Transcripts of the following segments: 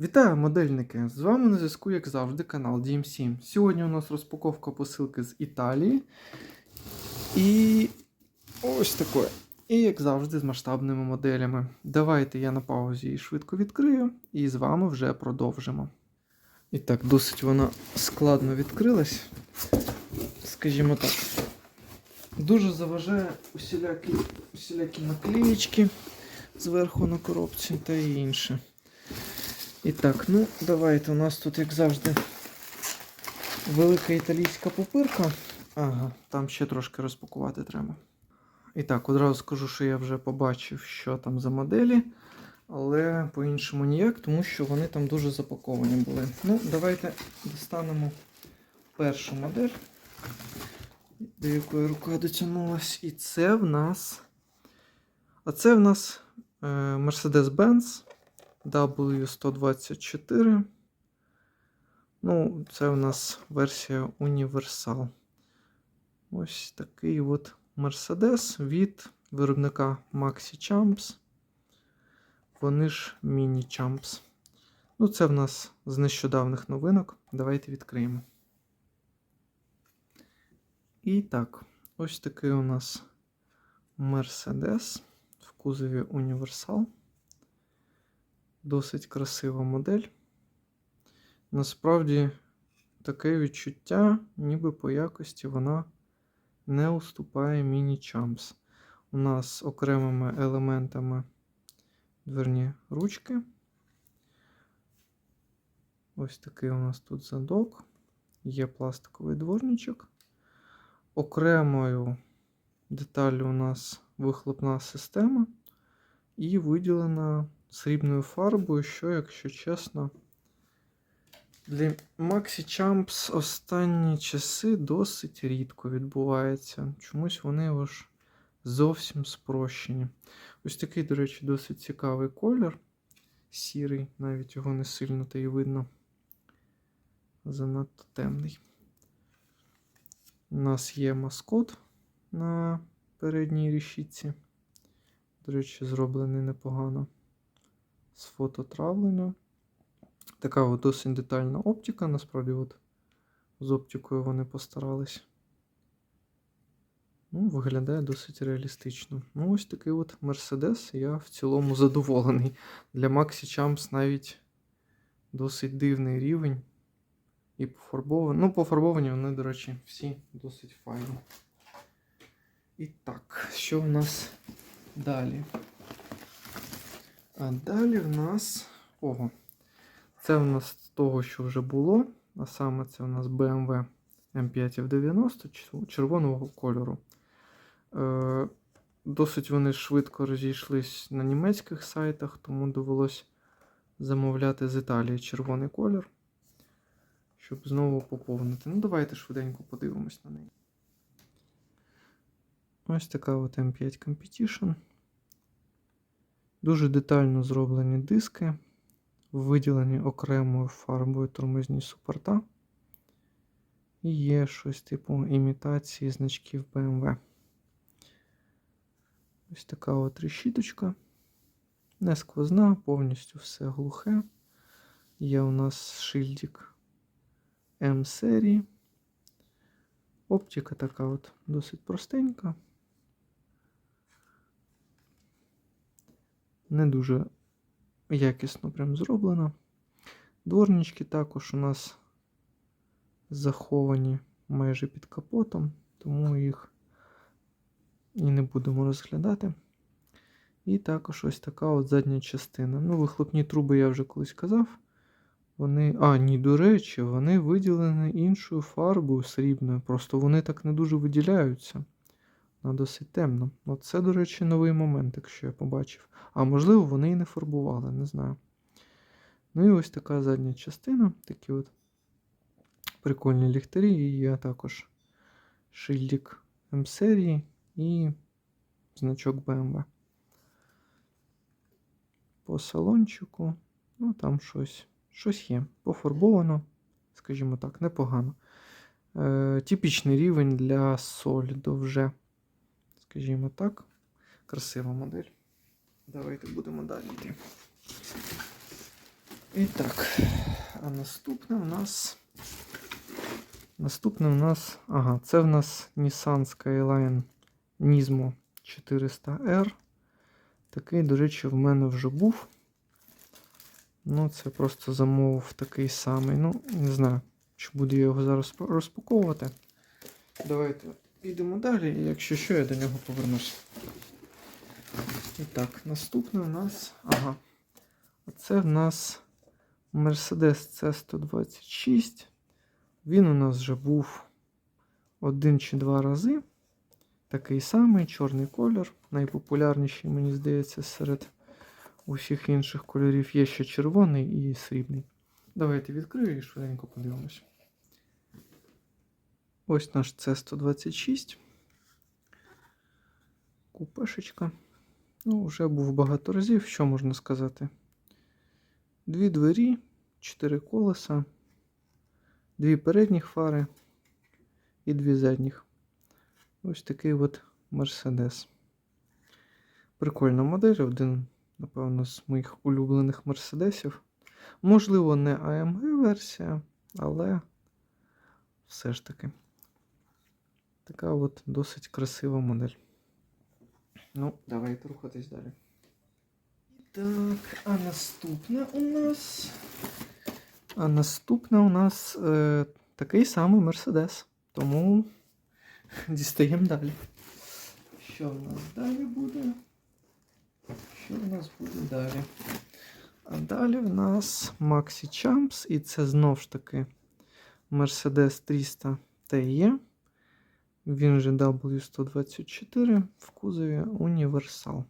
Вітаю, модельники! З вами на зв'язку, як завжди, канал DMC. Сьогодні у нас розпаковка посилки з Італії. І ось таке. І як завжди, з масштабними моделями. Давайте я на паузі її швидко відкрию і з вами вже продовжимо. І так, досить вона складно відкрилась. Скажімо так. Дуже заважає усілякі, усілякі наклеїчки зверху на коробці та інше. І так, ну давайте. У нас тут, як завжди, велика італійська пупирка. Ага, там ще трошки розпакувати треба. І так, одразу скажу, що я вже побачив, що там за моделі, але по-іншому ніяк, тому що вони там дуже запаковані були. Ну, давайте достанемо першу модель, до якої рука дотягнулась. І це в нас. А це в нас е, Mercedes-Benz. W124. Ну, це у нас версія Універсал. Ось такий от Mercedes від виробника Maxi Champs. Вони ж Mini Champs. Ну, це в нас з нещодавних новинок. Давайте відкриємо. І так, ось такий у нас Mercedes в кузові Універсал. Досить красива модель. Насправді, таке відчуття, ніби по якості вона не уступає Mini Champs. У нас окремими елементами дверні ручки. Ось такий у нас тут задок. Є пластиковий дворничок. Окремою деталлю у нас вихлопна система і виділена срібною фарбою, що, якщо чесно, для Maxi Champs останні часи досить рідко відбувається. Чомусь вони аж зовсім спрощені. Ось такий, до речі, досить цікавий колір. Сірий, навіть його не сильно та й видно. Занадто темний. У нас є маскот на передній рішітці. До речі, зроблений непогано з фототравлення. Така от досить детальна оптика, насправді, от з оптикою вони постарались. Ну, Виглядає досить реалістично. Ну, ось такий от Mercedes. Я в цілому задоволений. Для Maxi Champs навіть досить дивний рівень. І пофарбовані. Ну, пофарбовані вони, до речі, всі досить файні. І так, що в нас далі? А далі в нас. Ого. Це в нас з того, що вже було. А саме це у нас BMW M5 F90 червоного кольору. Е, Досить вони швидко розійшлись на німецьких сайтах, тому довелось замовляти з Італії червоний колір, щоб знову поповнити. Ну, давайте швиденько подивимось на неї. Ось така от M5 Competition. Дуже детально зроблені диски, виділені окремою фарбою тормозні супорта. І є щось типу імітації значків BMW. Ось така от решіточка. Не сквозна, повністю все глухе. Є у нас шильдик М-серії. Оптика така от досить простенька. Не дуже якісно прям зроблено. Дворнички також у нас заховані майже під капотом, тому їх і не будемо розглядати. І також ось така от задня частина. Ну, вихлопні труби я вже колись казав. Вони. А, ні, до речі, вони виділені іншою фарбою срібною. Просто вони так не дуже виділяються. Вона досить темно. Оце, до речі, новий момент, якщо я побачив. А можливо, вони і не фарбували, не знаю. Ну і ось така задня частина. Такі от прикольні ліхтарі. І є також шильдик М-серії і значок BMW. По салончику, ну там щось щось є. Пофарбовано, скажімо так, непогано. Е, Типічний рівень для Solid вже. Скажімо так, красива модель. Давайте будемо далі йти. І так, а наступне в нас. Наступне в нас. Ага, це в нас Nissan Skyline Nismo 400R. Такий, до речі, в мене вже був. Ну, це просто замовив такий самий. Ну, не знаю, чи буду я його зараз розпаковувати. Давайте підемо далі, і якщо що, я до нього повернусь. І так, наступне у нас. Ага. Оце в нас Mercedes C126. Він у нас вже був один чи два рази. Такий самий чорний колір. Найпопулярніший, мені здається, серед усіх інших кольорів є ще червоний і срібний. Давайте відкрию і швиденько подивимось. Ось наш C126. Купешечка. Ну, вже був багато разів, що можна сказати. Дві двері, чотири колеса, дві передніх фари і дві задніх. Ось такий от Мерседес. Прикольна модель, один, напевно, з моїх улюблених мерседесів. Можливо, не AMG версія, але все ж таки. Така от досить красива модель. Ну, давайте рухатись далі. Так, а наступне у нас. А наступне у нас е, такий самий Мерседес. Тому дістаємо далі. Що в нас далі буде? Що в нас буде далі? А далі в нас Maxi Champs, і це знову ж таки Mercedes 300 TE. Він же W124 в кузові Універсал.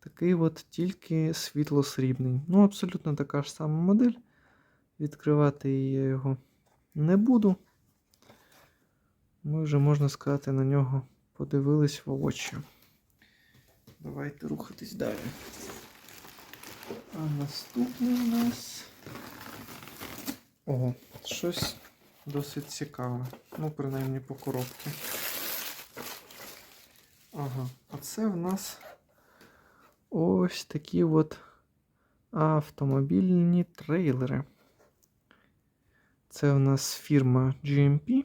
Такий от тільки світло-срібний. Ну, абсолютно така ж сама модель. Відкривати я його не буду. Ми вже, можна сказати, на нього подивились в очі. Давайте рухатись далі. А наступний у нас. Ого, щось досить цікаве. Ну, принаймні по коробці. Ага, а це в нас ось такі от автомобільні трейлери. Це в нас фірма GMP.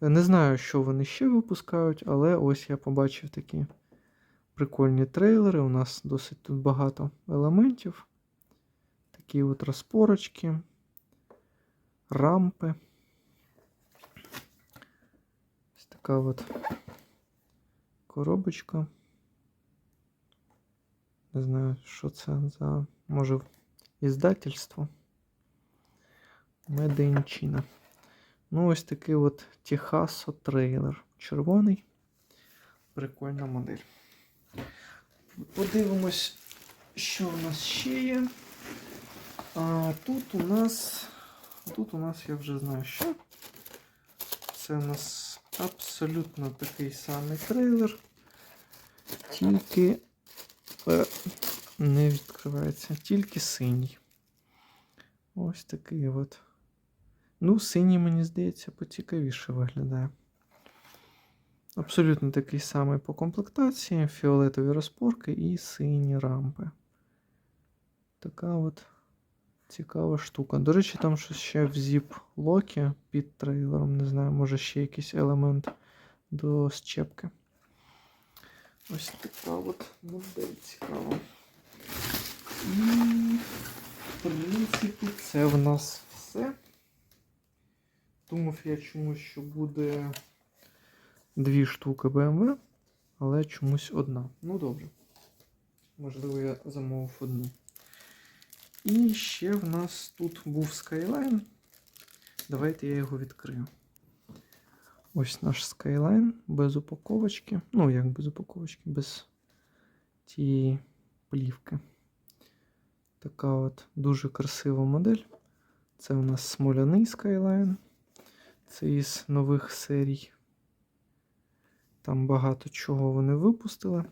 Не знаю, що вони ще випускають, але ось я побачив такі прикольні трейлери. У нас досить тут багато елементів. Такі от розпорочки, рампи. Ось така от коробочка. Не знаю, що це за, може, іздательство. China. Ну, ось такий от Техасо трейлер. Червоний. Прикольна модель. Подивимось, що у нас ще є. А тут у нас. Тут у нас я вже знаю що. Це у нас абсолютно такий самий трейлер. Тільки е, не відкривається, тільки синій. Ось такий от. Ну, синій, мені здається, поцікавіше виглядає. Абсолютно такий самий по комплектації, фіолетові розпорки і сині рампи. Така от цікава штука. До речі, там щось ще в зіп-локі під трейлером. Не знаю, може ще якийсь елемент до щепки. Ось така от модель цікава. І, в принципі, це в нас все. Думав я чомусь, що буде дві штуки BMW, але чомусь одна. Ну добре. Можливо, я замовив одну. І ще в нас тут був Skyline. Давайте я його відкрию. Ось наш Skyline без упаковочки. Ну, як без упаковочки, без тієї плівки. Така от дуже красива модель. Це у нас смоляний Skyline. Це із нових серій. Там багато чого вони випустили.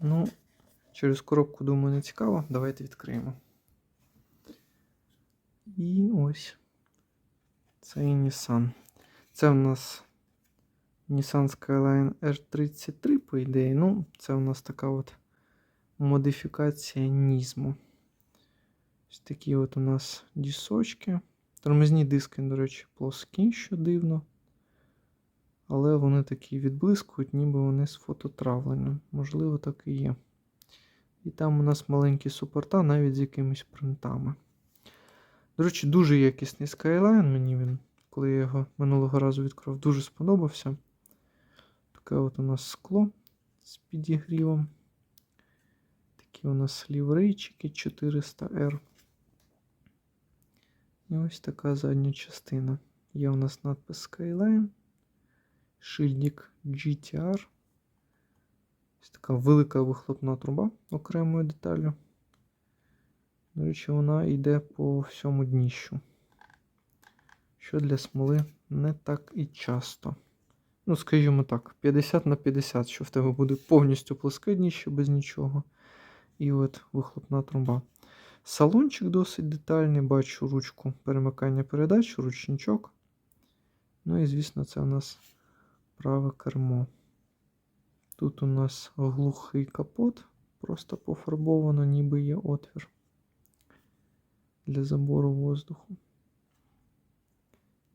Ну, через коробку, думаю, не цікаво. Давайте відкриємо. І ось. Це і Nissan. Це в нас Nissan Skyline R33, по ідеї. Ну, це у нас така от модифікація Нізму. Ось такі от у нас дісочки. Тормозні диски, до речі, плоскі, що дивно. Але вони такі відблискують, ніби вони з фототравленням. Можливо, так і є. І там у нас маленькі супорта, навіть з якимись принтами. До речі, дуже якісний Skyline. Мені він, коли я його минулого разу відкрив, дуже сподобався. Таке от у нас скло з підігрівом. Такі у нас ліврейчики 400R. І ось така задня частина. Є у нас надпис Skyline, шильдик GTR. Ось така велика вихлопна труба окремою деталлю. До речі, вона йде по всьому дніщу. Що для смоли не так і часто. Ну, скажімо так, 50 на 50, що в тебе буде повністю плоске дніще без нічого. І от вихлопна труба. Салончик досить детальний, бачу ручку перемикання передач, ручничок. Ну і, звісно, це у нас праве кермо. Тут у нас глухий капот, просто пофарбовано, ніби є отвір для забору воздуху.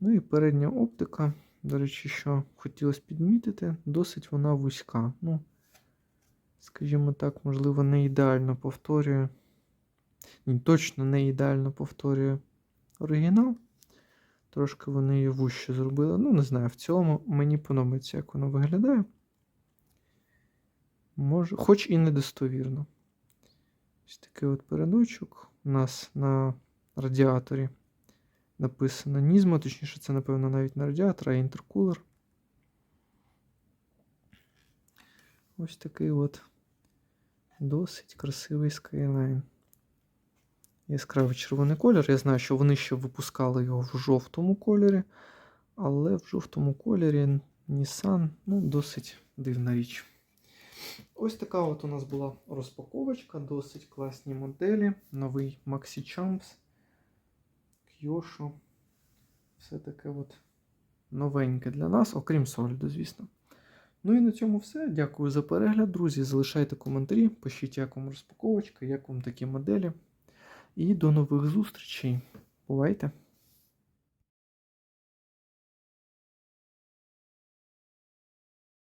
Ну і передня оптика, до речі, що хотілося підмітити, досить вона вузька. Ну, скажімо так, можливо, не ідеально повторює. Ні, точно не ідеально повторює оригінал. Трошки вони її вужче зробили. Ну, не знаю, в цілому мені подобається, як воно виглядає. Може, хоч і недостовірно. Ось такий от передочок. У нас на радіаторі написано Нізма, точніше, це, напевно, навіть не радіатор, а інтеркулер. Ось такий от досить красивий Skyline. Яскравий червоний колір. Я знаю, що вони ще випускали його в жовтому кольорі, але в жовтому кольорі Nissan ну, досить дивна річ. Ось така от у нас була розпаковочка, досить класні моделі. Новий Maxi Champs, Kyosho. Все таке от новеньке для нас, окрім соліду, звісно. Ну і на цьому все. Дякую за перегляд, друзі. Залишайте коментарі, пишіть, як вам розпаковочка, як вам такі моделі. І до нових зустрічей. Бувайте!